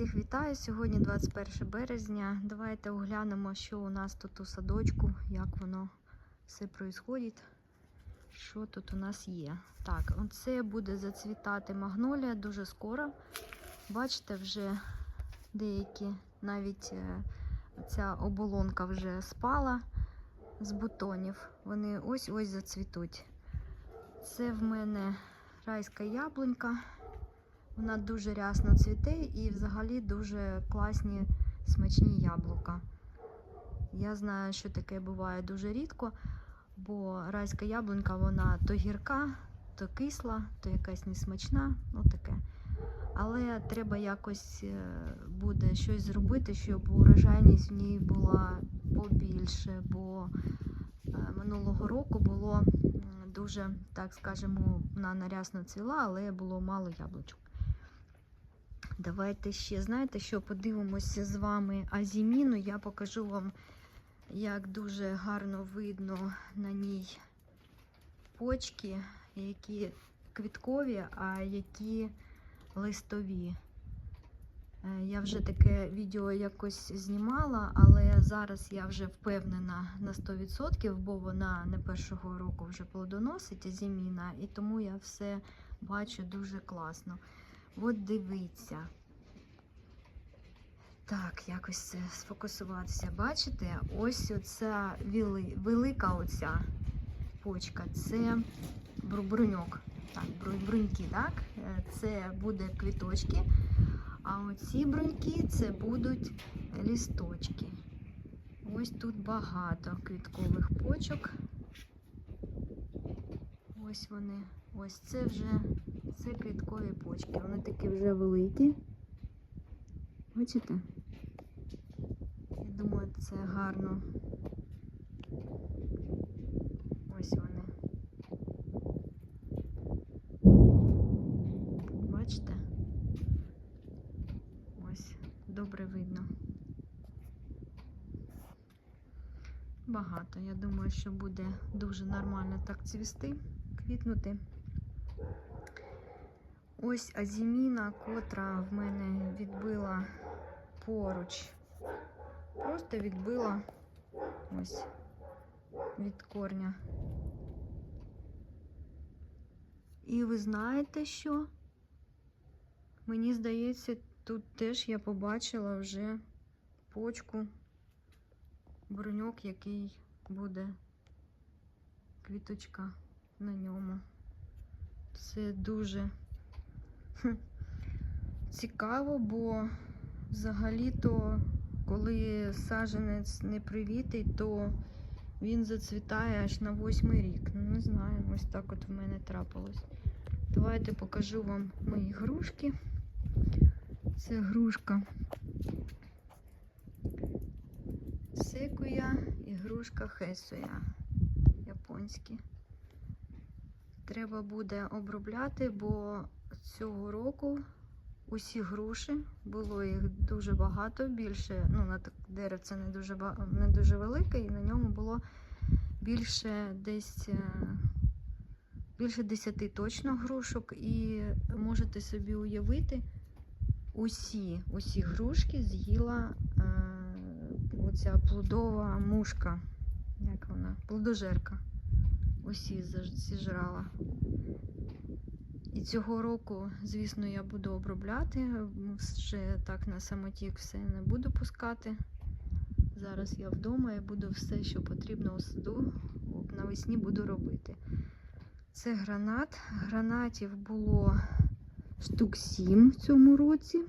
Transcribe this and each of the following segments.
Всіх вітаю! Сьогодні 21 березня. Давайте оглянемо, що у нас тут у садочку, як воно все відбувається. Що тут у нас є? Так, оце буде зацвітати магнолія дуже скоро. Бачите, вже деякі, навіть е, ця оболонка вже спала з бутонів. Вони ось-ось зацвітуть. Це в мене райська яблунька. Вона дуже рясно цвіте і взагалі дуже класні смачні яблука. Я знаю, що таке буває дуже рідко, бо райська яблунька вона то гірка, то кисла, то якась несмачна, ну таке. Але треба якось е, буде щось зробити, щоб урожайність в ній була побільше, бо е, минулого року було дуже, так скажемо, вона нарясно цвіла, але було мало яблучок. Давайте ще, знаєте, що подивимося з вами азіміну. Я покажу вам, як дуже гарно видно на ній почки, які квіткові, а які листові. Е, Я вже таке відео якось знімала, але зараз я вже впевнена на 100%, бо вона не першого року вже плодоносить азіміна, і тому я все бачу дуже класно. От дивіться. Так, якось сфокусуватися. Бачите, ось оця велика оця почка, це бруньок. Так, бруньки, так? Е, Це буде квіточки. А оці бруньки це будуть лісточки. Ось тут багато квіткових почок. Ось вони. Ось це вже це квіткові почки. Вони такі вже великі. Бачите? Я думаю, це гарно. Ось вони. Бачите? Ось, добре видно. Багато. Я думаю, що буде дуже нормально так цвісти, квітнути. Ось азіміна, котра в мене відбила поруч. Просто відбила ось від корня. І ви знаєте що? Мені здається, тут теж я побачила вже почку, броньок, який буде квіточка на ньому. Це дуже цікаво, бо взагалі-то, коли саджанець не привітий, то він зацвітає аж на восьмий рік. Ну, не знаю, ось так от в мене трапилось. Давайте покажу вам мої грушки. Це грушка секуя і грушка хесуя японські. Треба буде обробляти, бо цього року усі груші, було їх дуже багато, більше, ну, на так деревце не дуже, не дуже велике, і на ньому було більше десь е, більше 10 точно грушок. І можете собі уявити, усі, усі грушки з'їла е, оця плодова мушка. Як вона? Плодожерка. Усі заж- зіжрала. І цього року, звісно, я буду обробляти. Вже так на самотік все не буду пускати. Зараз я вдома і буду все, що потрібно у саду, навесні буду робити. Це гранат. Гранатів було штук 7 в цьому році.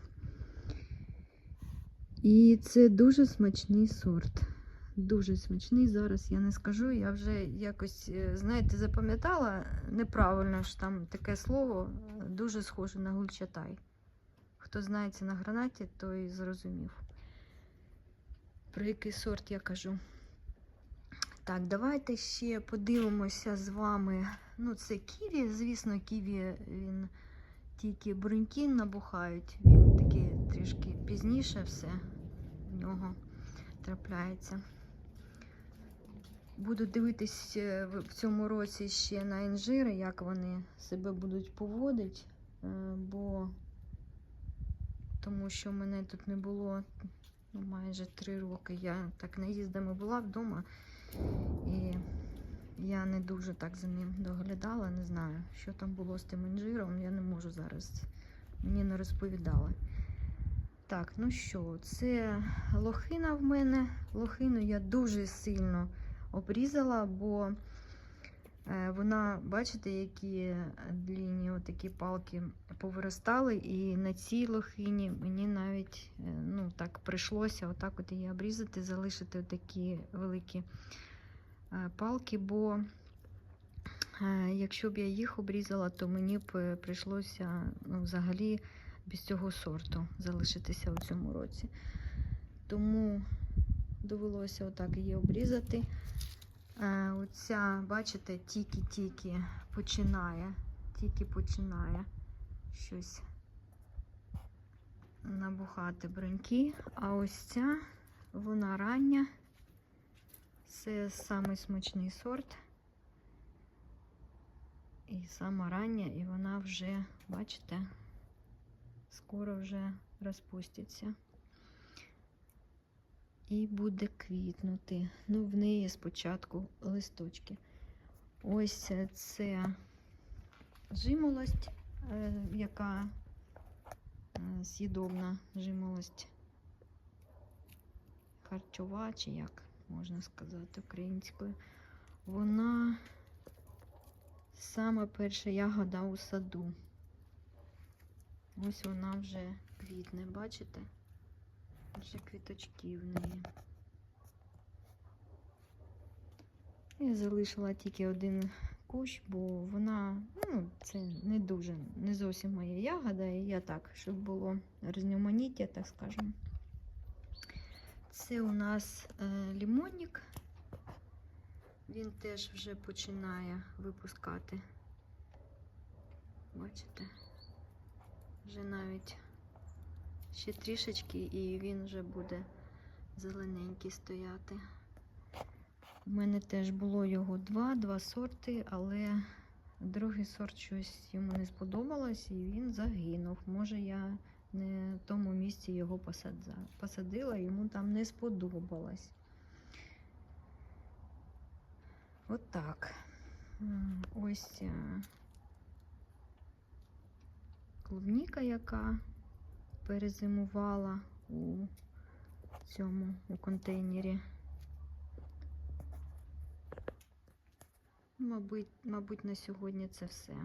І це дуже смачний сорт. Дуже смачний. Зараз я не скажу. Я вже якось, е, знаєте, запам'ятала неправильно, що там таке слово е, дуже схоже на гульчатай. Хто знається на гранаті, той зрозумів. Про який сорт я кажу. Так, давайте ще подивимося з вами. Ну, це ківі. Звісно, ківі він тільки бруньки набухають. Він такий трішки пізніше все в нього трапляється. Буду дивитись е, в цьому році ще на інжири, як вони себе будуть поводити, е, бо тому що мене тут не було ну, майже три роки. Я так наїздами була вдома, і я не дуже так за ним доглядала, не знаю, що там було з тим інжиром, я не можу зараз. Мені не розповідали. Так, ну що, це лохина в мене. Лохину я дуже сильно обрізала, бо е, вона, бачите, які длінні отакі палки повиростали, і на цій лохині мені навіть е, ну, так прийшлося отак от її обрізати, залишити такі великі е, палки, бо е, якщо б я їх обрізала, то мені б е, прийшлося ну, взагалі без цього сорту залишитися у цьому році. Тому довелося отак її обрізати. Е, оця, бачите, тільки-тільки починає, тільки починає щось набухати броньки. А ось ця, вона рання. Це самий смачний сорт. І сама рання, і вона вже, бачите, скоро вже розпуститься. І буде квітнути. Ну, в неї спочатку листочки. Ось це жимолость, е, яка е, з'їдобна жимолость харчова, чи як можна сказати українською. Вона саме перша ягода у саду. Ось вона вже квітне, бачите? Вже квіточки в неї. Я залишила тільки один кущ, бо вона, ну, це не дуже, не зовсім моя ягода, і я так, щоб було різноманіття, так скажемо. Це у нас е, лімонник. Він теж вже починає випускати. Бачите? Вже навіть ще трішечки, і він вже буде зелененький стояти. У мене теж було його два, два сорти, але другий сорт щось йому не сподобалось і він загинув. Може, я не в тому місці його посадила, йому там не сподобалось. От так. Ось е, клубніка, яка перезимувала у цьому у контейнері. Мабуть, мабуть, на сьогодні це все.